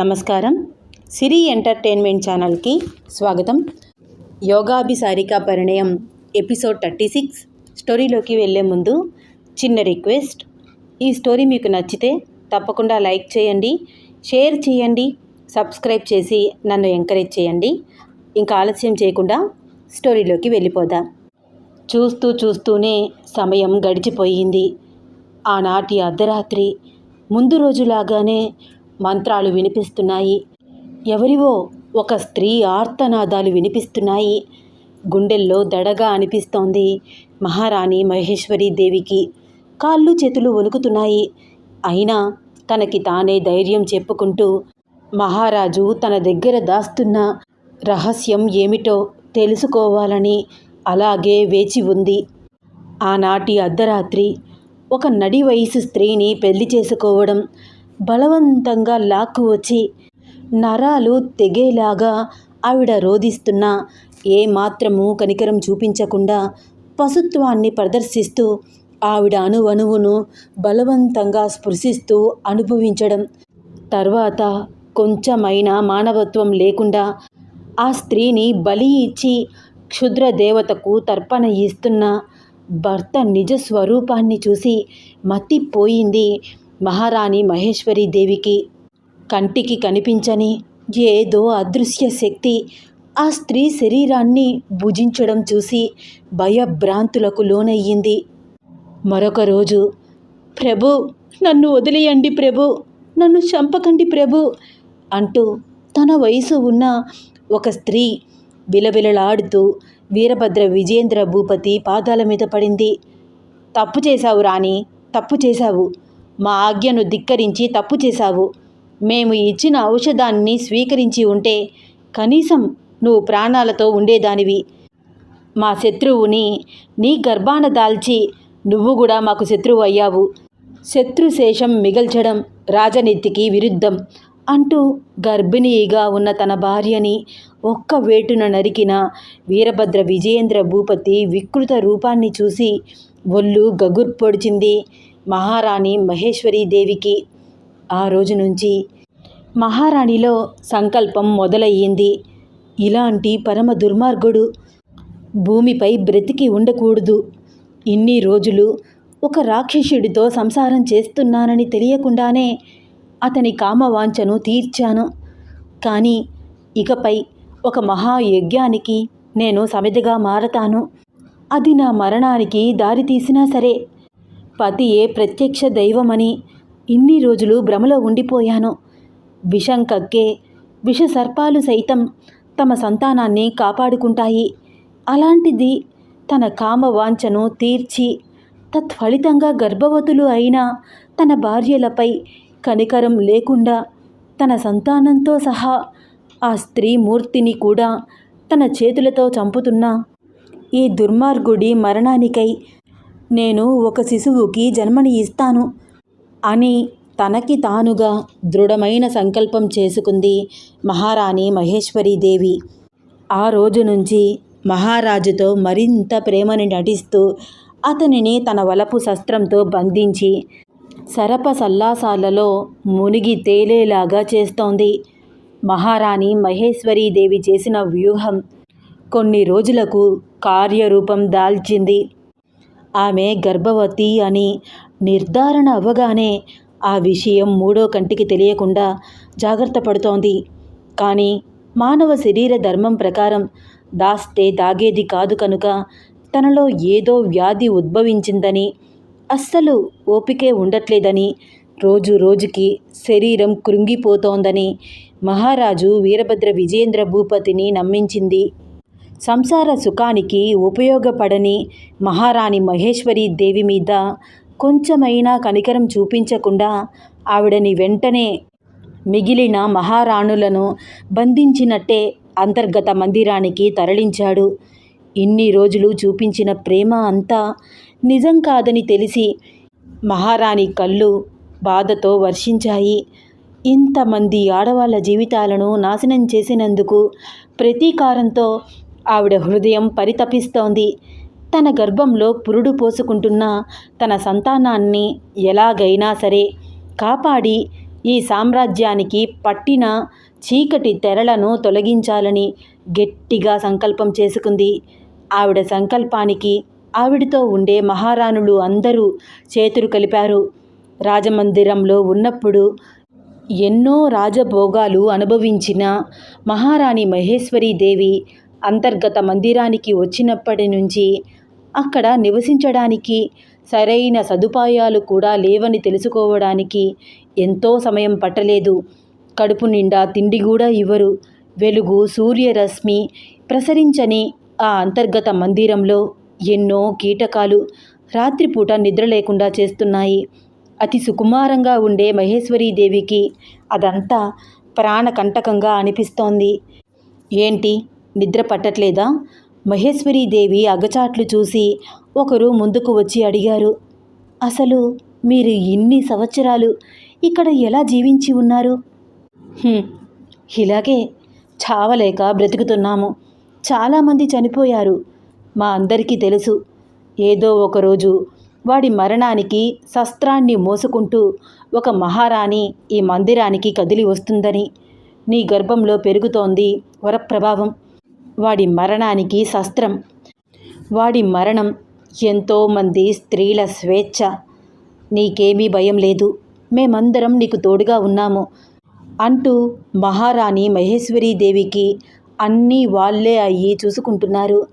నమస్కారం. సిరి ఎంటర్టైన్మెంట్ ఛానల్కి స్వాగతం. యోగాభిసారిక పరిణయం ఎపిసోడ్ థర్టీ సిక్స్ స్టోరీలోకి వెళ్ళే ముందు చిన్న రిక్వెస్ట్. ఈ స్టోరీ మీకు నచ్చితే తప్పకుండా లైక్ చేయండి షేర్ చేయండి సబ్స్క్రైబ్ చేసి నన్ను ఎంకరేజ్ చేయండి. ఇంకా ఆలస్యం చేయకుండా స్టోరీలోకి వెళ్ళిపోదాం. చూస్తూ చూస్తూనే సమయం గడిచిపోయింది. ఆనాటి అర్ధరాత్రి ముందు రోజులాగానే మంత్రాలు వినిపిస్తున్నాయి. ఎవరివో ఒక స్త్రీ ఆర్తనాదాలు వినిపిస్తున్నాయి. గుండెల్లో దడగా అనిపిస్తోంది. మహారాణి మహేశ్వరి దేవికి కాళ్ళు చేతులు వణుకుతున్నాయి. అయినా తనకి తానే ధైర్యం చెప్పుకుంటూ మహారాజు తన దగ్గర దాస్తున్న రహస్యం ఏమిటో తెలుసుకోవాలని అలాగే వేచి ఉంది. ఆనాటి అర్ధరాత్రి ఒక నడి వయసు స్త్రీని పెళ్ళి చేసుకోవడం బలవంతంగా లాక్కు వచ్చి నరాలు తెగేలాగా ఆవిడ రోధిస్తున్నా ఏమాత్రము కనికరం చూపించకుండా పశుత్వాన్ని ప్రదర్శిస్తూ ఆవిడ అణువణువును బలవంతంగా స్పృశిస్తూ అనుభవించడం. తర్వాత కొంచెమైనా మానవత్వం లేకుండా ఆ స్త్రీని బలి ఇచ్చి క్షుద్ర దేవతకు తర్పణ ఇస్తున్న భర్త నిజ స్వరూపాన్ని చూసి మత్తిపోయింది మహారాణి మహేశ్వరి దేవికి కంటికి కనిపించని ఏదో అదృశ్య శక్తి ఆ స్త్రీ శరీరాన్ని భుజించడం చూసి భయభ్రాంతులకు లోనయ్యింది. మరొక రోజు ప్రభు నన్ను వదిలేయండి ప్రభు నన్ను చంపకండి ప్రభు అంటూ తన వయసు ఉన్న ఒక స్త్రీ విలవిలలాడుతూ వీరభద్ర విజేంద్ర భూపతి పాదాల మీద పడింది. తప్పు చేశావు రాణి తప్పు చేశావు. మా ఆజ్ఞను ధిక్కరించి తప్పు చేశావు. మేము ఇచ్చిన ఔషధాన్ని స్వీకరించి ఉంటే కనీసం నువ్వు ప్రాణాలతో ఉండేదానివి. మా శత్రువుని నీ గర్భాన దాల్చి నువ్వు కూడా మాకు శత్రువు అయ్యావు. శత్రుశేషం మిగల్చడం రాజనీతికి విరుద్ధం అంటూ గర్భిణీగా ఉన్న తన భార్యని ఒక్క వేటున నరికిన వీరభద్ర విజయేంద్ర భూపతి వికృత రూపాన్ని చూసి ఒళ్ళు గగుర్పొడిచింది. మహారాణి మహేశ్వరీ దేవికి ఆ రోజు నుంచి మహారాణిలో సంకల్పం మొదలయ్యింది. ఇలాంటి పరమ దుర్మార్గుడు భూమిపై బ్రతికి ఉండకూడదు. ఇన్ని రోజులు ఒక రాక్షసుడితో సంసారం చేస్తున్నానని తెలియకుండానే అతని కామవాంఛను తీర్చాను. కానీ ఇకపై ఒక మహాయజ్ఞానికి నేను సమితిగా మారతాను. అది నా మరణానికి దారి తీసినా సరే పతియే ప్రత్యక్ష దైవమని ఇన్ని రోజులు భ్రమలో ఉండిపోయాను. విషం కక్కే విష సర్పాలు సైతం తమ సంతానాన్ని కాపాడుకుంటాయి. అలాంటిది తన కామవాంఛను తీర్చి తత్ఫలితంగా గర్భవతులు అయిన తన భార్యలపై కనికరం లేకుండా తన సంతానంతో సహా ఆ స్త్రీ మూర్తిని కూడా తన చేతులతో చంపుతున్న. ఈ దుర్మార్గుడి మరణానికై నేను ఒక శిశువుకి జన్మని ఇస్తాను. అని తనకి తానుగా దృఢమైన సంకల్పం చేసుకుంది మహారాణి మహేశ్వరీదేవి ఆ రోజు నుంచి మహారాజుతో మరింత ప్రేమని నటిస్తూ అతనిని తన వలపు శస్త్రంతో బంధించి సరప సల్లాసాలలో మునిగి తేలేలాగా చేస్తోంది. మహారాణి మహేశ్వరీదేవి చేసిన వ్యూహం కొన్ని రోజులకు కార్యరూపం దాల్చింది. ఆమె గర్భవతి అని నిర్ధారణ అవ్వగానే ఆ విషయం మూడో కంటికి తెలియకుండా జాగ్రత్త పడుతోంది. కానీ మానవ శరీర ధర్మం ప్రకారం దాస్తే దాగేది కాదు కనుక తనలో ఏదో వ్యాధి ఉద్భవించిందని అస్సలు ఓపికే ఉండట్లేదని రోజు రోజుకి శరీరం కృంగిపోతోందని మహారాజు వీరభద్ర విజేంద్ర భూపతిని నమ్మించింది. సంసార సుఖానికి ఉపయోగపడని మహారాణి మహేశ్వరి దేవి మీద కొంచెమైనా కనికరం చూపించకుండా ఆవిడని వెంటనే మిగిలిన మహారాణులను బంధించినట్టే అంతర్గత మందిరానికి తరలించాడు. ఇన్ని రోజులు చూపించిన ప్రేమ అంతా నిజం కాదని తెలిసి మహారాణి కళ్ళు బాధతో వర్షించాయి. ఇంతమంది ఆడవాళ్ళ జీవితాలను నాశనం చేసినందుకు ప్రతీకారంతో ఆవిడ హృదయం పరితపిస్తోంది. తన గర్భంలో పురుడు పోసుకుంటున్న తన సంతానాన్ని ఎలాగైనా సరే కాపాడి ఈ సామ్రాజ్యానికి పట్టిన చీకటి తెరలను తొలగించాలని గట్టిగా సంకల్పం చేసుకుంది. ఆవిడ సంకల్పానికి ఆవిడతో ఉండే మహారాణులు అందరూ చేతులు కలిపారు. రాజమందిరంలో ఉన్నప్పుడు ఎన్నో రాజభోగాలు అనుభవించిన మహారాణి మహేశ్వరీదేవి అంతర్గత మందిరానికి వచ్చినప్పటి నుంచి అక్కడ నివసించడానికి సరైన సదుపాయాలు కూడా లేవని తెలుసుకోవడానికి ఎంతో సమయం పట్టలేదు. కడుపు నిండా తిండి కూడా ఇవ్వరు. వెలుగు సూర్యరశ్మి ప్రసరించని ఆ అంతర్గత మందిరంలో ఎన్నో కీటకాలు రాత్రిపూట నిద్ర లేకుండా చేస్తున్నాయి. అతి సుకుమారంగా ఉండే మహేశ్వరీదేవికి అదంతా ప్రాణకంటకంగా అనిపిస్తోంది. ఏంటి? నిద్ర పట్టట్లేదా? మహేశ్వరీదేవి అగచాట్లు చూసి ఒకరు ముందుకు వచ్చి అడిగారు. అసలు మీరు ఇన్ని సంవత్సరాలు ఇక్కడ ఎలా జీవించి ఉన్నారు? ఇలాగే చావలేక బ్రతుకుతున్నాము. చాలామంది చనిపోయారు. మా అందరికీ తెలుసు. ఏదో ఒకరోజు వాడి మరణానికి శస్త్రాన్ని మోసుకుంటూ ఒక మహారాణి ఈ మందిరానికి కదిలి వస్తుందని నీ గర్భంలో పెరుగుతోంది వరప్రభావం. వాడి మరణానికి శస్త్రం. వాడి మరణం ఎంతోమంది స్త్రీల స్వేచ్ఛ. నీకేమీ భయం లేదు. మేమందరం నీకు తోడుగా ఉన్నాము. అంటూ మహారాణి మహేశ్వరీదేవికి అన్నీ వాళ్ళే అయ్యి చూసుకుంటున్నారు.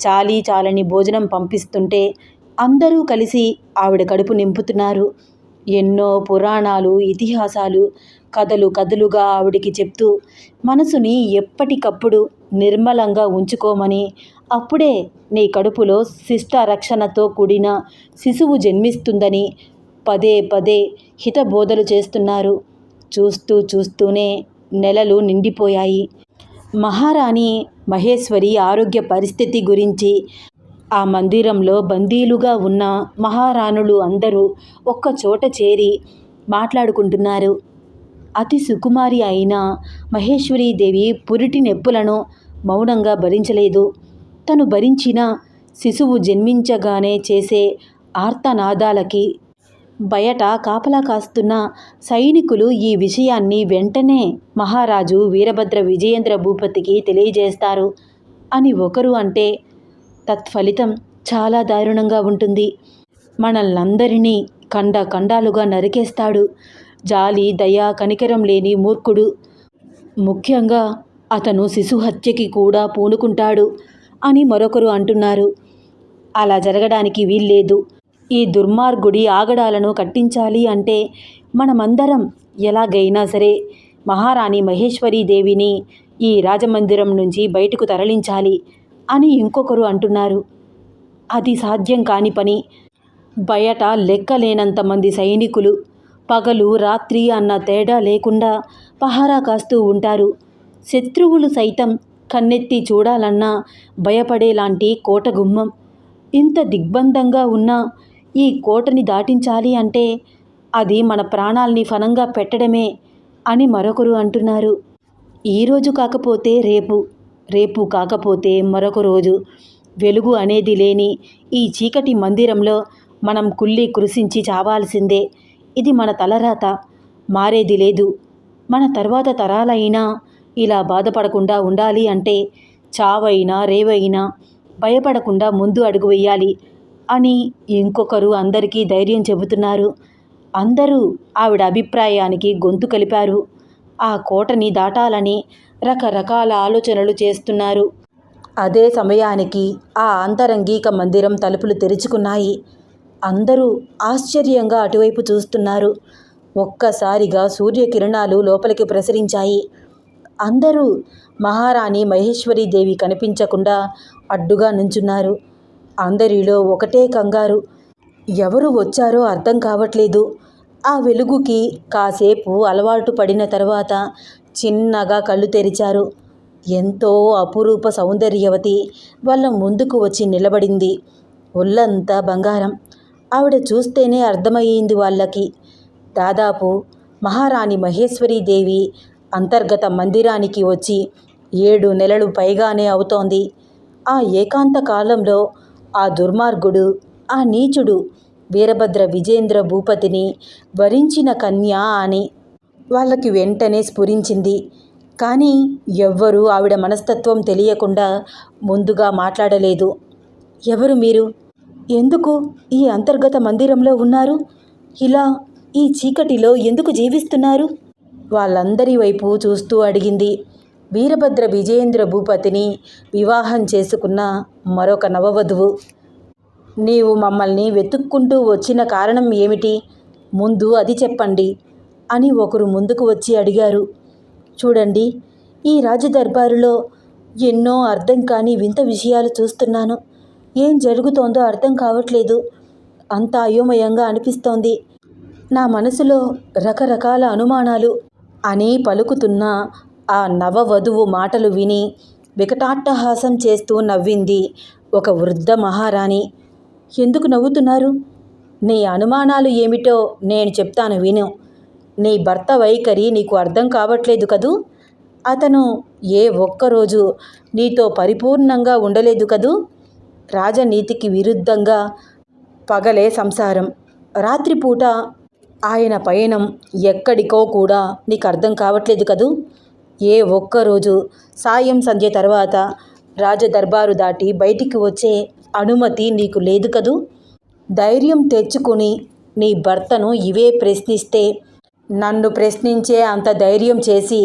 చాలీ చాలని భోజనం పంపిస్తుంటే అందరూ కలిసి ఆవిడ కడుపు నింపుతున్నారు. ఎన్నో పురాణాలు ఇతిహాసాలు కథలు కథలుగా ఆవిడికి చెప్తూ మనసుని ఎప్పటికప్పుడు నిర్మలంగా ఉంచుకోమని అప్పుడే నీ కడుపులో శిష్ట రక్షణతో కూడిన శిశువు జన్మిస్తుందని పదే పదే హితబోధలు చేస్తున్నారు. చూస్తూ చూస్తూనే నెలలు నిండిపోయాయి. మహారాణి మహేశ్వరి ఆరోగ్య పరిస్థితి గురించి ఆ మందిరంలో బందీలుగా ఉన్న మహారాణులు అందరూ ఒక్క చోట చేరి మాట్లాడుకుంటున్నారు. అతి సుకుమారి అయిన మహేశ్వరీదేవి పురిటి నొప్పులను మౌనంగా భరించలేదు. తను భరించిన శిశువు జన్మించగానే చేసే ఆర్తనాదాలకి బయట కాపలా కాస్తున్న సైనికులు ఈ విషయాన్ని వెంటనే మహారాజు వీరభద్ర విజయేంద్ర భూపతికి తెలియజేస్తారు అని ఒకరు అంటే తత్ఫలితం చాలా దారుణంగా ఉంటుంది. మనల్నందరినీ కండ కండాలుగా నరికేస్తాడు. జాలి దయ కనికరం లేని మూర్ఖుడు. ముఖ్యంగా అతను శిశు హత్యకి కూడా పూనుకుంటాడు అని మరొకరు అంటున్నారు. అలా జరగడానికి వీల్లేదు. ఈ దుర్మార్గుడి ఆగడాలను కట్టించాలి అంటే మనమందరం ఎలాగైనా సరే మహారాణి మహేశ్వరీదేవిని ఈ రాజమందిరం నుంచి బయటకు తరలించాలి అని ఇంకొకరు అంటున్నారు. అది సాధ్యం కాని పని. బయట లెక్కలేనంతమంది సైనికులు పగలు రాత్రి అన్న తేడా లేకుండా పహారా కాస్తూ ఉంటారు. శత్రువులు సైతం కన్నెత్తి చూడాలన్నా భయపడేలాంటి కోట గుమ్మం ఇంత దిగ్బంధంగా ఉన్న ఈ కోటని దాటించాలి అంటే అది మన ప్రాణాల్ని ఫనంగా పెట్టడమే అని మరొకరు అంటున్నారు. ఈరోజు కాకపోతే రేపు రేపు కాకపోతే మరొక రోజు. వెలుగు అనేది లేని ఈ చీకటి మందిరంలో మనం కుళ్ళి కృషించి చావాల్సిందే. ఇది మన తలరాత. మారేది లేదు. మన తర్వాత తరాలైనా ఇలా బాధపడకుండా ఉండాలి అంటే చావైనా రేవైనా భయపడకుండా ముందు అడుగు వేయాలి అని ఇంకొకరు అందరికీ ధైర్యం చెబుతున్నారు. అందరూ ఆవిడ అభిప్రాయానికి గొంతు కలిపారు. ఆ కోటని దాటాలని రకరకాల ఆలోచనలు చేస్తున్నారు. అదే సమయానికి ఆ అంతరంగిక మందిరం తలుపులు తెరుచుకున్నాయి. అందరూ ఆశ్చర్యంగా అటువైపు చూస్తున్నారు. ఒక్కసారిగా సూర్యకిరణాలు లోపలికి ప్రసరించాయి. అందరూ మహారాణి మహేశ్వరీదేవి కనిపించకుండా అడ్డుగా నుంచున్నారు. అందరిలో ఒకటే కంగారు. ఎవరు వచ్చారో అర్థం కావట్లేదు. ఆ వెలుగుకి కాసేపు అలవాటు పడిన తర్వాత చిన్నగా కళ్ళు తెరిచారు. ఎంతో అపురూప సౌందర్యవతి వాళ్ళ ముందుకు వచ్చి నిలబడింది. ఒళ్ళంతా బంగారం. ఆవిడ చూస్తేనే అర్థమయ్యింది వాళ్ళకి. దాదాపు మహారాణి మహేశ్వరీదేవి అంతర్గత మందిరానికి వచ్చి ఏడు నెలలు పైగానే అవుతోంది. ఆ ఏకాంత కాలంలో ఆ దుర్మార్గుడు ఆ నీచుడు వీరభద్ర విజేంద్ర భూపతిని వరించిన కన్య అని వాళ్ళకి వెంటనే స్ఫురించింది. కానీ ఎవ్వరూ ఆవిడ మనస్తత్వం తెలియకుండా ముందుగా మాట్లాడలేదు. ఎవరు మీరు? ఎందుకు? ఈ అంతర్గత మందిరంలో ఉన్నారు? ఇలా ఈ చీకటిలో ఎందుకు జీవిస్తున్నారు? వాళ్ళందరి వైపు చూస్తూ అడిగింది వీరభద్ర విజయేంద్ర భూపతిని వివాహం చేసుకున్న మరొక నవవధువు. నీవు మమ్మల్ని వెతుక్కుంటూ వచ్చిన కారణం ఏమిటి? ముందు అది చెప్పండి అని ఒకరు ముందుకు వచ్చి అడిగారు. చూడండి ఈ రాజదర్బారులో ఎన్నో అర్థం కాని వింత విషయాలు చూస్తున్నాను. ఏం జరుగుతోందో అర్థం కావట్లేదు. అంత అయోమయంగా అనిపిస్తోంది. నా మనసులో రకరకాల అనుమానాలు. అని పలుకుతున్న ఆ నవవధువు మాటలు విని వికటాట్టహాసం చేస్తూ నవ్వింది ఒక వృద్ధ మహారాణి. ఎందుకు నవ్వుతున్నారు? నీ అనుమానాలు ఏమిటో నేను చెప్తాను విను. నీ భర్త వైఖరి నీకు అర్థం కావట్లేదు కదూ? అతను ఏ ఒక్కరోజు నీతో పరిపూర్ణంగా ఉండలేదు కదూ? రాజనీతికి విరుద్ధంగా పగలే సంసారం. రాత్రిపూట ఆయన పయనం ఎక్కడికో కూడా నీకు అర్థం కావట్లేదు కదూ? ఏ ఒక్కరోజు. సాయం సంధ్య తర్వాత రాజదర్బారు దాటి బయటికి వచ్చే అనుమతి నీకు లేదు కదూ? ధైర్యం తెచ్చుకుని నీ భర్తను ఇవే ప్రశ్నిస్తే నన్ను ప్రశ్నించే అంత ధైర్యం చేసి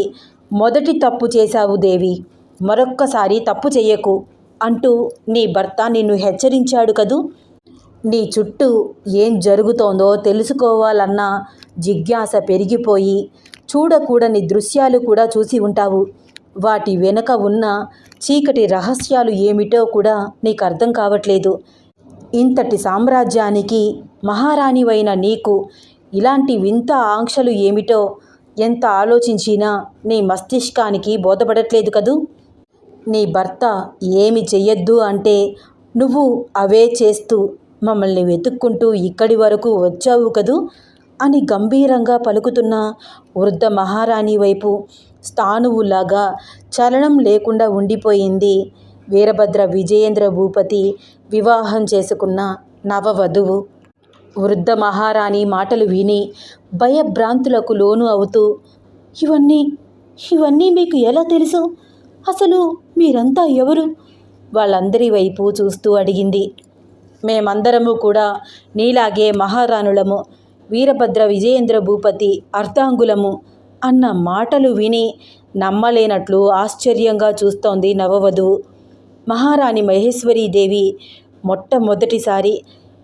మొదటి తప్పు చేశావు దేవి. మరొక్కసారి తప్పు చెయ్యకు. అంటూ నీ భర్త నిన్ను హెచ్చరించాడు కదూ? నీ చుట్టూ ఏం జరుగుతోందో తెలుసుకోవాలన్న జిజ్ఞాస పెరిగిపోయి చూడకూడని దృశ్యాలు కూడా చూసి ఉంటావు. వాటి వెనుక ఉన్న చీకటి రహస్యాలు ఏమిటో కూడా నీకు అర్థం కావట్లేదు. ఇంతటి సామ్రాజ్యానికి మహారాణివైన నీకు ఇలాంటి వింత ఆంక్షలు ఏమిటో ఎంత ఆలోచించినా నీ మస్తిష్కానికి బోధపడట్లేదు కదూ? నీ భర్త ఏమి చెయ్యొద్దు అంటే నువ్వు అవే చేస్తూ మమ్మల్ని వెతుక్కుంటూ ఇక్కడి వరకు వచ్చావు కదూ? అని గంభీరంగా పలుకుతున్న వృద్ధ మహారాణి వైపు స్థానువులాగా చలనం లేకుండా ఉండిపోయింది. వీరభద్ర విజయేంద్ర భూపతి వివాహం చేసుకున్న నవవధువు. వృద్ధ మహారాణి మాటలు విని భయభ్రాంతులకు లోను అవుతూ ఇవన్నీ ఇవన్నీ మీకు ఎలా తెలుసు? అసలు మీరంతా ఎవరు? వాళ్ళందరి వైపు చూస్తూ అడిగింది. మేమందరము కూడా నీలాగే మహారాణులము వీరభద్ర విజయేంద్ర భూపతి అర్ధాంగులము అన్న మాటలు విని నమ్మలేనట్లు ఆశ్చర్యంగా చూస్తోంది నవవధువు మహారాణి మహేశ్వరీదేవి మొట్టమొదటిసారి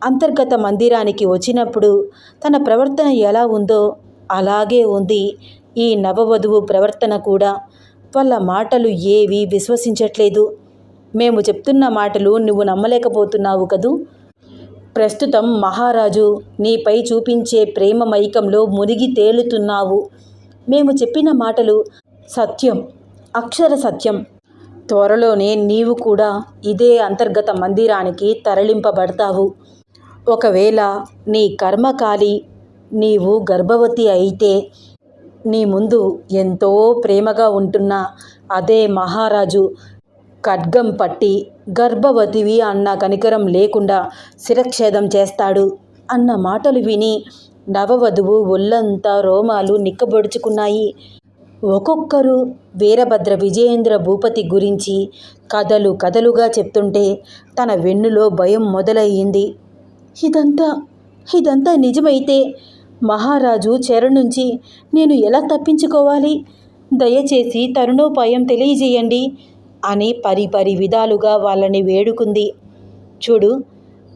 అంతర్గత మందిరానికి వచ్చినప్పుడు తన ప్రవర్తన ఎలా ఉందో అలాగే ఉంది. ఈ నవవధువు ప్రవర్తన కూడా వాళ్ళ మాటలు ఏవి విశ్వసించట్లేదు. మేము చెప్తున్న మాటలు నువ్వు నమ్మలేకపోతున్నావు కదూ? ప్రస్తుతం మహారాజు నీపై చూపించే ప్రేమ మైకంలో మునిగి తేలుతున్నావు. మేము చెప్పిన మాటలు సత్యం అక్షర సత్యం. త్వరలోనే నీవు కూడా ఇదే అంతర్గత మందిరానికి తరలింపబడతావు. ఒకవేళ నీ కర్మకాలి నీవు గర్భవతి అయితే నీ ముందు ఎంతో ప్రేమగా ఉంటున్న అదే మహారాజు ఖడ్గం పట్టి గర్భవతివి అన్న కనికరం లేకుండా శిరఛేదం చేస్తాడు అన్న మాటలు విని నవవధువు ఒళ్ళంతా రోమాలు నిక్కబొడుచుకున్నాయి. ఒక్కొక్కరు వీరభద్ర విజయేంద్ర భూపతి గురించి కథలు కథలుగా చెప్తుంటే తన వెన్నులో భయం మొదలయ్యింది. ఇదంతా ఇదంతా నిజమైతే మహారాజు చెర నుంచి నేను ఎలా తప్పించుకోవాలి? దయచేసి తరుణోపాయం తెలియజేయండి అని పరిపరి విధాలుగా వాళ్ళని వేడుకుంది. చూడు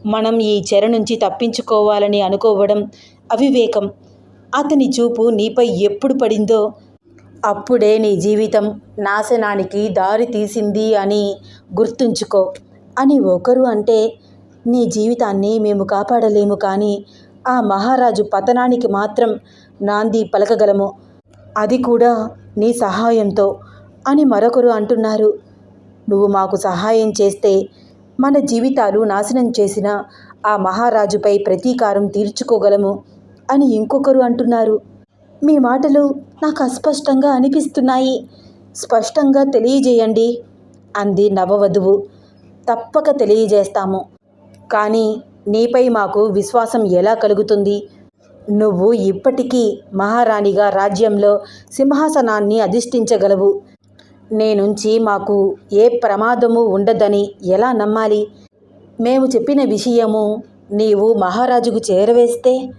మనం ఈ చెర నుంచి తప్పించుకోవాలని అనుకోవడం అవివేకం. అతని చూపు నీపై ఎప్పుడు పడిందో అప్పుడే నీ జీవితం నాశనానికి దారి తీసింది అని గుర్తుంచుకో అని ఒకరు అంటే నీ జీవితాన్ని మేము కాపాడలేము కానీ ఆ మహారాజు పతనానికి మాత్రం నాంది పలకగలము. అది కూడా నీ సహాయంతో అని మరొకరు అంటున్నారు. నువ్వు మాకు సహాయం చేస్తే మన జీవితాలు నాశనం చేసిన ఆ మహారాజుపై ప్రతీకారం తీర్చుకోగలము అని ఇంకొకరు అంటున్నారు. మీ మాటలు నాకు అస్పష్టంగా అనిపిస్తున్నాయి. స్పష్టంగా తెలియజేయండి అంది నవవధువు. తప్పక తెలియజేస్తాము. కానీ నీపై మాకు విశ్వాసం ఎలా కలుగుతుంది? నువ్వు ఇప్పటికీ మహారాణిగా రాజ్యంలో సింహాసనాన్ని అధిష్ఠించగలవు. నేనుంచి మాకు ఏ ప్రమాదము ఉండదని ఎలా నమ్మాలి? మేము చెప్పిన విషయము నీవు మహారాజుకు చేరవేస్తే?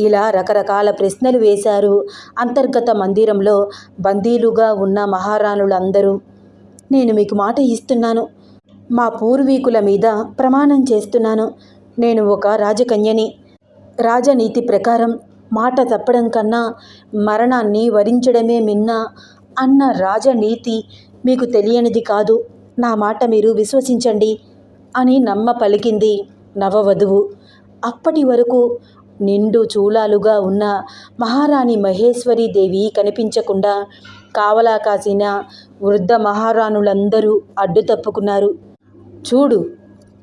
ఇలా రకరకాల ప్రశ్నలు వేశారు అంతర్గత మందిరంలో బందీలుగా ఉన్న మహారాణులందరూ. నేను మీకు మాట ఇస్తున్నాను. మా పూర్వీకుల మీద ప్రమాణం చేస్తున్నాను. నేను ఒక రాజకన్యని. రాజనీతి ప్రకారం మాట తప్పడం కన్నా మరణాన్ని వరించడమే మిన్న అన్న రాజనీతి మీకు తెలియనిది కాదు. నా మాట మీరు విశ్వసించండి అని నమ్మ పలికింది నవవధువు. అప్పటి వరకు నిండు చూలాలుగా ఉన్న మహారాణి మహేశ్వరీదేవి కనిపించకుండా కావలా కాసిన వృద్ధ మహారాణులందరూ అడ్డు తప్పుకున్నారు చూడు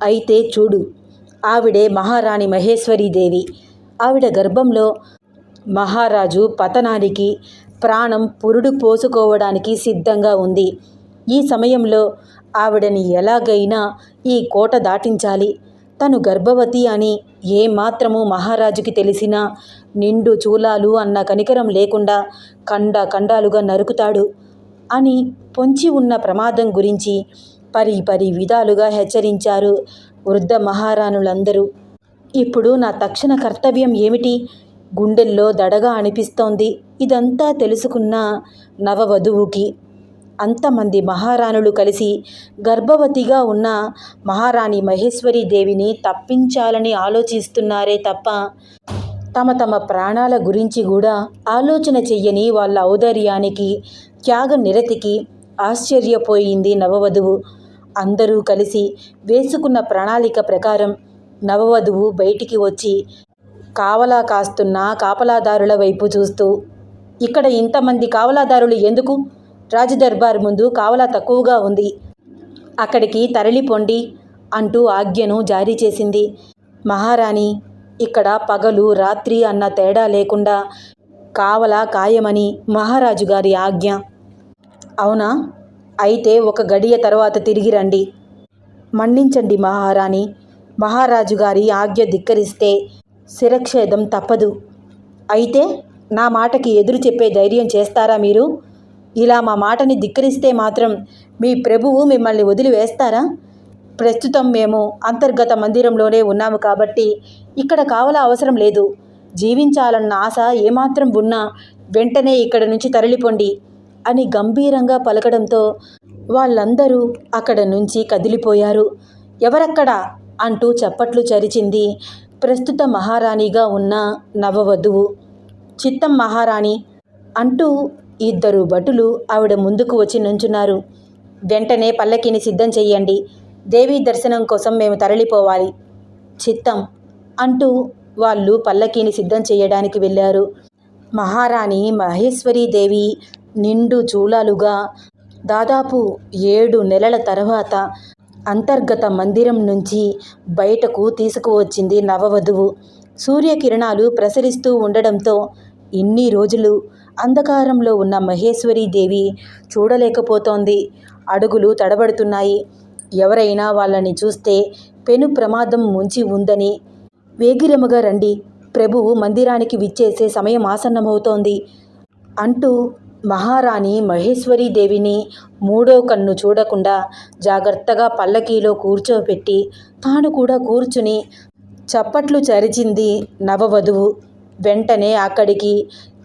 అయితే చూడు. ఆవిడే మహారాణి మహేశ్వరీదేవి. ఆవిడ గర్భంలో మహారాజు పతనానికి ప్రాణం పురుడు పోసుకోవడానికి సిద్ధంగా ఉంది. ఈ సమయంలో ఆవిడని ఎలాగైనా ఈ కోట దాటించాలి. తను గర్భవతి అని ఏమాత్రము మహారాజుకి తెలిసినా నిండు చూలాలు అన్న కనికరం లేకుండా కండ కండాలుగా నరుకుతాడు అని పొంచి ఉన్న ప్రమాదం గురించి పరి పరి విధాలుగా హెచ్చరించారు వృద్ధ మహారాణులందరూ ఇప్పుడు నా తక్షణ కర్తవ్యం ఏమిటి? గుండెల్లో దడగా అనిపిస్తోంది. ఇదంతా తెలుసుకున్న నవవధువుకి అంతమంది మహారాణులు కలిసి గర్భవతిగా ఉన్న మహారాణి మహేశ్వరి దేవిని తప్పించాలని ఆలోచిస్తున్నారే తప్ప తమ తమ ప్రాణాల గురించి కూడా ఆలోచన చెయ్యని వాళ్ళ ఔదార్యానికి త్యాగ నిరతికి ఆశ్చర్యపోయింది నవవధువు. అందరూ కలిసి వేసుకున్న ప్రణాళిక ప్రకారం నవవధువు బయటికి వచ్చి కావలా కాస్తున్న కాపలాదారుల వైపు చూస్తూ ఇక్కడ ఇంతమంది కావలాదారులు ఎందుకు? రాజదర్బార్ ముందు కావలా తక్కువగా ఉంది. అక్కడికి తరలిపొండి అంటూ ఆజ్ఞను జారీ చేసింది. మహారాణి ఇక్కడ పగలు రాత్రి అన్న తేడా లేకుండా కావలా కాయమని మహారాజు గారి ఆజ్ఞ. అవునా? అయితే ఒక గడియ తర్వాత తిరిగి రండి. మన్నించండి మహారాణి. మహారాజు గారి ఆజ్ఞ ధిక్కరిస్తే శిరక్షేదం తప్పదు. అయితే నా మాటకి ఎదురు చెప్పే ధైర్యం చేస్తారా మీరు? ఇలా మా మాటని ధిక్కరిస్తే మాత్రం మీ ప్రభువు మిమ్మల్ని వదిలివేస్తారా? ప్రస్తుతం మేము అంతర్గత మందిరంలోనే ఉన్నాము కాబట్టి ఇక్కడ కావాల అవసరం లేదు. జీవించాలన్న ఆశ ఏమాత్రం ఉన్నా వెంటనే ఇక్కడ నుంచి తరలిపోండి. అని గంభీరంగా పలకడంతో వాళ్ళందరూ అక్కడ నుంచి కదిలిపోయారు. ఎవరక్కడా? అంటూ చప్పట్లు చరిచింది ప్రస్తుత మహారాణిగా ఉన్న నవవధువు చిత్తం మహారాణి అంటూ ఇద్దరు భటులు ఆవిడ ముందుకు వచ్చి నుంచున్నారు. వెంటనే పల్లకిని సిద్ధం చెయ్యండి. దేవీ దర్శనం కోసం మేము తరలిపోవాలి చిత్తం అంటూ వాళ్ళు పల్లకీని సిద్ధం చేయడానికి వెళ్ళారు. మహారాణి మహేశ్వరీదేవి నిండు చూలాలుగా దాదాపు ఏడు నెలల తర్వాత అంతర్గత మందిరం నుంచి బయటకు తీసుకువచ్చింది నవవధువు. సూర్యకిరణాలు ప్రసరిస్తూ ఉండడంతో ఇన్ని రోజులు అంధకారంలో ఉన్న మహేశ్వరీదేవి చూడలేకపోతోంది. అడుగులు తడబడుతున్నాయి. ఎవరైనా వాళ్ళని చూస్తే పెను ప్రమాదం ముంచి ఉందని వేగిరముగా రండి. ప్రభువు మందిరానికి విచ్చేసే సమయం ఆసన్నమవుతోంది అంటూ మహారాణి మహేశ్వరీదేవిని మూడో కన్ను చూడకుండా జాగ్రత్తగా పల్లకీలో కూర్చోబెట్టి తాను కూడా కూర్చుని చప్పట్లు చరిచింది నవవధువు. వెంటనే అక్కడికి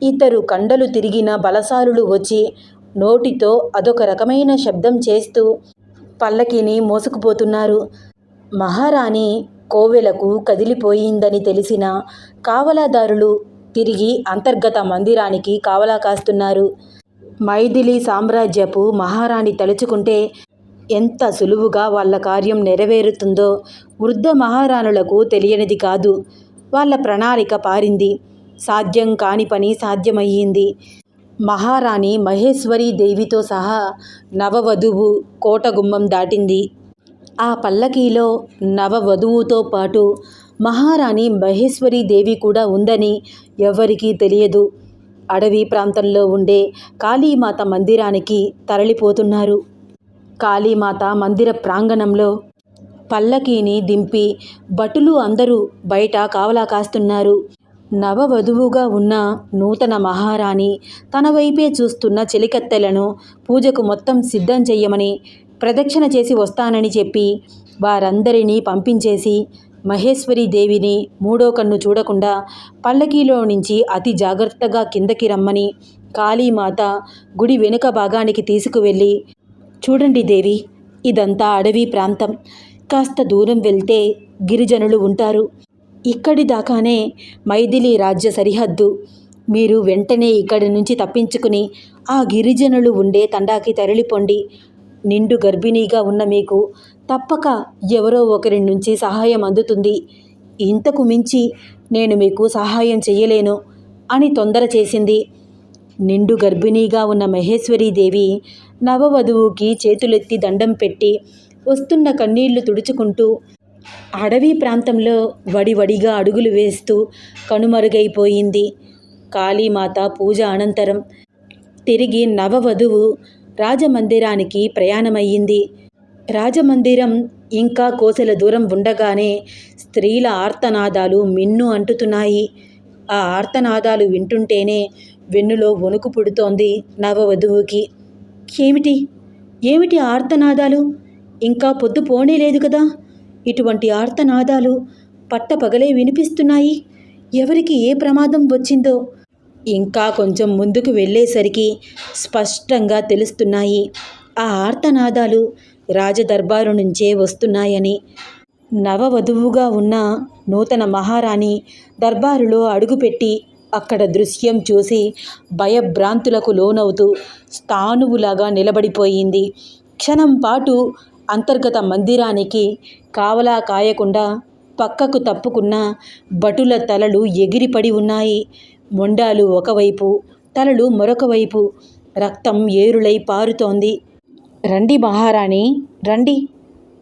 ఇద్దరు కండలు తిరిగిన బలసారులు వచ్చి నోటితో అదొక రకమైన శబ్దం చేస్తూ పల్లకిని మోసుకుపోతున్నారు. మహారాణి కోవెలకు కదిలిపోయిందని తెలిసిన కావలాదారులు తిరిగి అంతర్గత మందిరానికి కావలా కాస్తున్నారు. మైథిలి సామ్రాజ్యపు మహారాణి తలుచుకుంటే ఎంత సులువుగా వాళ్ళ కార్యం నెరవేరుతుందో వృద్ధ మహారాణులకు తెలియనిది కాదు. వాళ్ళ ప్రణాళిక పారింది. సాధ్యం కాని పని సాధ్యమయ్యింది. మహారాణి మహేశ్వరీ దేవితో సహా నవవధువు కోటగుమ్మం దాటింది. ఆ పల్లకీలో నవవధువుతో పాటు మహారాణి మహేశ్వరీ దేవి కూడా ఉందని ఎవరికీ తెలియదు. అడవి ప్రాంతంలో ఉండే కాళీమాత మందిరానికి తరలిపోతున్నారు. కాళీమాత మందిర ప్రాంగణంలో పల్లకీని దింపి భటులు అందరూ బయట కావలా కాస్తున్నారు. నవవధువుగా ఉన్న నూతన మహారాణి తన వైపే చూస్తున్న చెలికత్తెలను పూజకు మొత్తం సిద్ధం చెయ్యమని ప్రదక్షిణ చేసి వస్తానని చెప్పి వారందరినీ పంపించేసి మహేశ్వరి దేవిని మూడో కన్ను చూడకుండా పల్లకీలో నుంచి అతి జాగ్రత్తగా కిందకి రమ్మని కాళీమాత గుడి వెనుక భాగానికి తీసుకువెళ్ళి చూడండి దేవి ఇదంతా అడవి ప్రాంతం. కాస్త దూరం వెళ్తే గిరిజనులు ఉంటారు. ఇక్కడి దాకానే మైథిలి రాజ్య సరిహద్దు. మీరు వెంటనే ఇక్కడి నుంచి తప్పించుకుని ఆ గిరిజనులు ఉండే తండాకి తరలిపోండి. నిండు గర్భిణీగా ఉన్న మీకు తప్పక ఎవరో ఒకరి నుంచి సహాయం అందుతుంది. ఇంతకు మించి నేను మీకు సహాయం చెయ్యలేను అని తొందర చేసింది. నిండు గర్భిణీగా ఉన్న మహేశ్వరీదేవి నవవధువుకి చేతులెత్తి దండం పెట్టి వస్తున్న కన్నీళ్ళు తుడుచుకుంటూ అడవి ప్రాంతంలో వడివడిగా అడుగులు వేస్తూ కనుమరుగైపోయింది. కాళీమాత పూజ అనంతరం తిరిగి నవవధువు రాజమందిరానికి ప్రయాణమయ్యింది. రాజమందిరం ఇంకా కోసల దూరం ఉండగానే స్త్రీల ఆర్తనాదాలు మిన్ను అంటుతున్నాయి. ఆ ఆర్తనాదాలు వింటుంటేనే వెన్నులో వణుకు పుడుతోంది నవవధువుకి. ఏమిటి? ఏమిటి ఆర్తనాదాలు? ఇంకా పొద్దు పోనే లేదు కదా. ఇటువంటి ఆర్తనాదాలు పట్టపగలే వినిపిస్తున్నాయి. ఎవరికి ఏ ప్రమాదం వచ్చిందో? ఇంకా కొంచెం ముందుకు వెళ్ళేసరికి స్పష్టంగా తెలుస్తున్నాయి. ఆ ఆర్తనాదాలు రాజదర్బారు నుంచే వస్తున్నాయని. నవవధువుగా ఉన్న నూతన మహారాణి దర్బారులో అడుగుపెట్టి అక్కడ దృశ్యం చూసి భయభ్రాంతులకు లోనవుతూ స్థానువులాగా నిలబడిపోయింది. క్షణం పాటు అంతర్గత మందిరానికి కావలా కాయకుండా పక్కకు తప్పుకున్న భటుల తలలు ఎగిరిపడి ఉన్నాయి. మొండాలు ఒకవైపు తలలు మరొక వైపు రక్తం ఏరులై పారుతోంది. రండి మహారాణి రండి.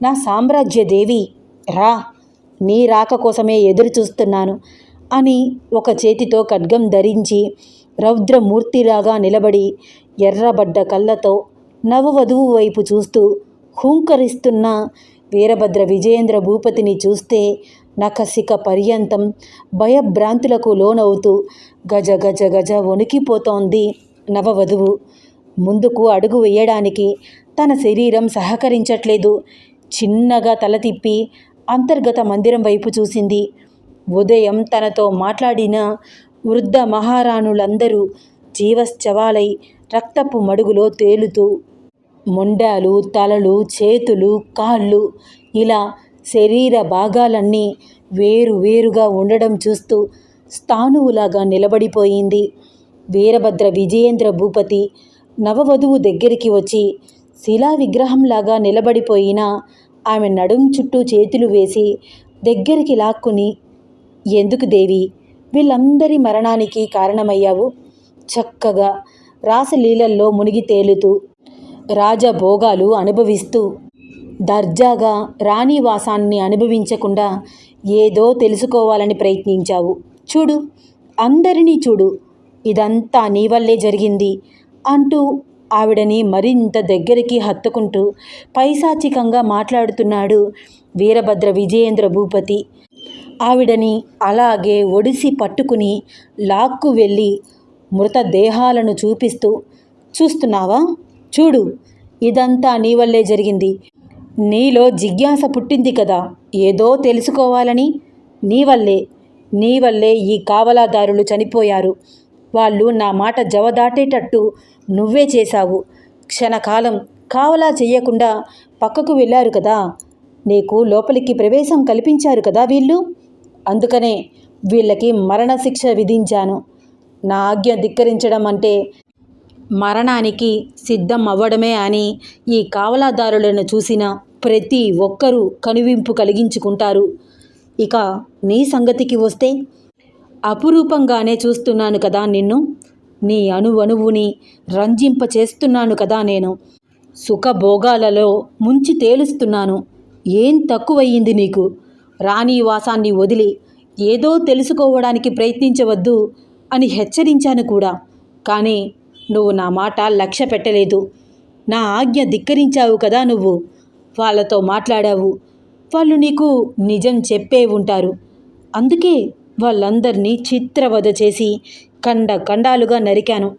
నా సామ్రాజ్య దేవి రా. నీ రాక కోసమే ఎదురు చూస్తున్నాను అని ఒక చేతితో ఖడ్గం ధరించి రౌద్రమూర్తిలాగా నిలబడి ఎర్రబడ్డ కళ్ళతో నవవధువు వైపు చూస్తూ హూంకరిస్తున్న వీరభద్ర విజయేంద్ర భూపతిని చూస్తే నఖసిక పర్యంతం భయభ్రాంతులకు లోనవుతూ గజ గజ గజ వణికిపోతోంది నవవధువు. ముందుకు అడుగు వేయడానికి తన శరీరం సహకరించట్లేదు. చిన్నగా తల తిప్పి అంతర్గత మందిరం వైపు చూసింది. ఉదయం తనతో మాట్లాడిన వృద్ధ మహారాణులందరూ జీవశ్చవాలై రక్తపు మడుగులో తేలుతూ మొండాలు తలలు చేతులు కాళ్ళు ఇలా శరీర భాగాలన్నీ వేరు వేరుగా ఉండడం చూస్తూ స్థానువులాగా నిలబడిపోయింది. వీరభద్ర విజయేంద్ర భూపతి నవవధువు దగ్గరికి వచ్చి శిలా విగ్రహంలాగా నిలబడిపోయిన ఆమె నడుం చుట్టూ చేతులు వేసి దగ్గరికి లాక్కుని ఎందుకు దేవి వీళ్ళందరి మరణానికి కారణమయ్యావు? చక్కగా రాసలీలల్లో మునిగి తేలుతూ రాజభోగాలు అనుభవిస్తూ దర్జాగా రాణివాసాన్ని అనుభవించకుండా ఏదో తెలుసుకోవాలని ప్రయత్నించావు. చూడు అందరినీ చూడు ఇదంతా నీ వల్లే జరిగింది అంటూ ఆవిడని మరింత దగ్గరికి హత్తుకుంటూ పైశాచికంగా మాట్లాడుతున్నాడు వీరభద్ర విజయేంద్ర భూపతి. ఆవిడని అలాగే ఒడిసి పట్టుకుని లాక్కు వెళ్ళి మృతదేహాలను చూపిస్తూ చూస్తున్నావా? చూడు ఇదంతా నీ వల్లే జరిగింది. నీలో జిజ్ఞాస పుట్టింది కదా ఏదో తెలుసుకోవాలని. నీ వల్లే నీ వల్లే ఈ కావలాదారులు చనిపోయారు. వాళ్ళు నా మాట జవదాటేటట్టు నువ్వే చేశావు. క్షణకాలం కావలా చెయ్యకుండా పక్కకు వెళ్ళారు కదా. నీకు లోపలికి ప్రవేశం కల్పించారు కదా వీళ్ళు? అందుకనే వీళ్ళకి మరణశిక్ష విధించాను. నా ఆజ్ఞ ధిక్కరించడం అంటే మరణానికి సిద్ధం అవ్వడమే అని ఈ కావలాదారులను చూసిన ప్రతి ఒక్కరూ కనువింపు కలిగించుకుంటారు. ఇక నీ సంగతికి వస్తే అపురూపంగానే చూస్తున్నాను కదా నిన్ను. నీ అణువణువుని రంజింప చేస్తున్నాను కదా నేను. సుఖభోగాలలో ముంచి తేలుస్తున్నాను. ఏం తక్కువయ్యింది నీకు? రాణివాసాన్ని వదిలి ఏదో తెలుసుకోవడానికి ప్రయత్నించవద్దు అని హెచ్చరించాను కూడా. కానీ నువ్వు నా మాట లక్ష్య పెట్టలేదు. నా ఆజ్ఞ ధిక్కరించావు కదా నువ్వు. వాళ్ళతో మాట్లాడావు. వాళ్ళు నీకు నిజం చెప్పే ఉంటారు. అందుకే వాళ్ళందరినీ చిత్రవధ చేసి కండ కండాలుగా నరికాను.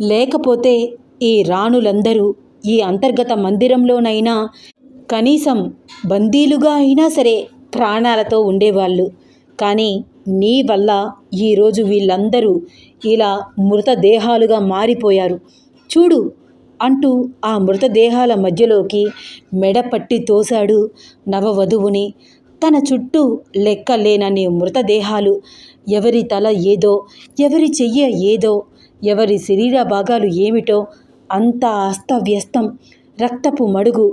లేకపోతే ఈ రాణులందరూ ఈ అంతర్గత మందిరంలోనైనా కనీసం బందీలుగా అయినా సరే ప్రాణాలతో ఉండేవాళ్ళు. కానీ నీ వల్ల ఈరోజు వీళ్ళందరూ ఇలా మృతదేహాలుగా మారిపోయారు. చూడు అంటూ ఆ మృతదేహాల మధ్యలోకి మెడపట్టి తోశాడు నవవధువుని. తన చుట్టూ లెక్కలేనన్ని మృతదేహాలు ఎవరి తల ఏదో ఎవరి చెయ్య ఏదో ఎవరి శరీర భాగాలు ఏమిటో అంతా అస్తవ్యస్తం. రక్తపు మడుగు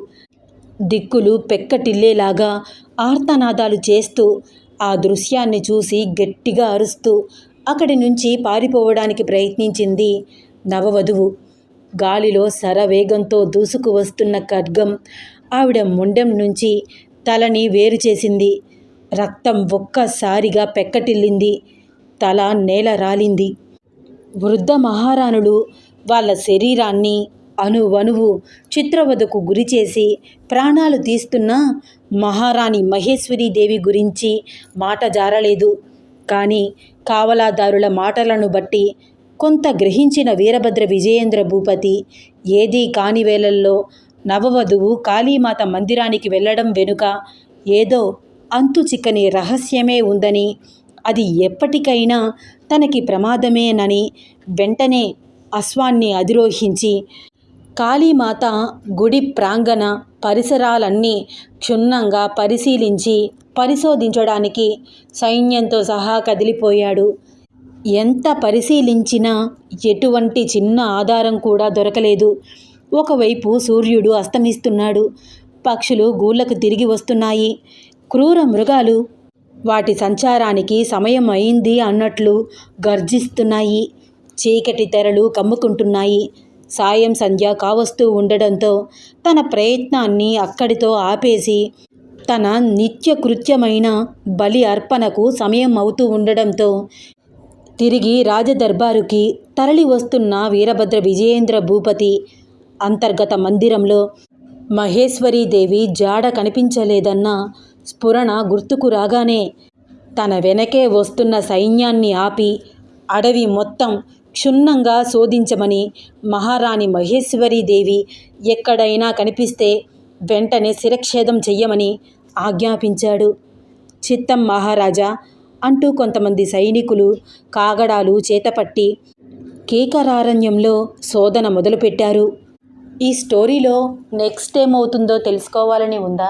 దిక్కులు పెక్కటిల్లేలాగా ఆర్తనాదాలు చేస్తూ ఆ దృశ్యాన్ని చూసి గట్టిగా అరుస్తూ అక్కడి నుంచి పారిపోవడానికి ప్రయత్నించింది నవవధువు. గాలిలో శరవేగంతో దూసుకు వస్తున్న ఖడ్గం ఆవిడ ముండెం నుంచి తలని వేరు చేసింది. రక్తం ఒక్కసారిగా పెక్కటిల్లింది. తల నేల రాలింది. వృద్ధ మహారాణులు వాళ్ళ శరీరాన్ని అణువణువు చిత్రవధకు గురిచేసి ప్రాణాలు తీస్తున్న మహారాణి మహేశ్వరీదేవి గురించి మాట జారలేదు. కానీ కావలాదారుల మాటలను బట్టి కొంత గ్రహించిన వీరభద్ర విజయేంద్ర భూపతి ఏదీ కాని వేళల్లో నవవధువు కాళీమాత మందిరానికి వెళ్ళడం వెనుక ఏదో అంతు చిక్కని రహస్యమే ఉందని అది ఎప్పటికైనా తనకి ప్రమాదమేనని వెంటనే అశ్వాన్ని అధిరోహించి కాళీమాత గుడి ప్రాంగణ పరిసరాలన్నీ క్షుణ్ణంగా పరిశీలించి పరిశోధించడానికి సైన్యంతో సహా కదిలిపోయాడు. ఎంత పరిశీలించినా ఎటువంటి చిన్న ఆధారం కూడా దొరకలేదు. ఒకవైపు సూర్యుడు అస్తమిస్తున్నాడు. పక్షులు గూళ్ళకు తిరిగి వస్తున్నాయి. క్రూర మృగాలు వాటి సంచారానికి సమయం అయింది అన్నట్లు గర్జిస్తున్నాయి. చీకటి తెరలు కమ్ముకుంటున్నాయి. సాయం సంధ్య కావస్తూ ఉండడంతో తన ప్రయత్నాన్ని అక్కడితో ఆపేసి తన నిత్య కృత్యమైన బలి అర్పణకు సమయం అవుతూ ఉండడంతో తిరిగి రాజదర్బారుకి తరలి వస్తున్న వీరభద్ర విజయేంద్ర భూపతి అంతర్గత మందిరంలో మహేశ్వరీదేవి జాడ కనిపించలేదన్న స్ఫురణ గుర్తుకు రాగానే తన వెనకే వస్తున్న సైన్యాన్ని ఆపి అడవి మొత్తం క్షుణ్ణంగా శోధించమని మహారాణి మహేశ్వరీదేవి ఎక్కడైనా కనిపిస్తే వెంటనే శిరక్షేదం చెయ్యమని ఆజ్ఞాపించాడు. చిత్తం మహారాజా! అంటూ కొంతమంది సైనికులు కాగడాలు చేతపట్టి కేకరారణ్యంలో శోధన మొదలుపెట్టారు. ఈ స్టోరీలో నెక్స్ట్ ఏమవుతుందో తెలుసుకోవాలని ఉందా?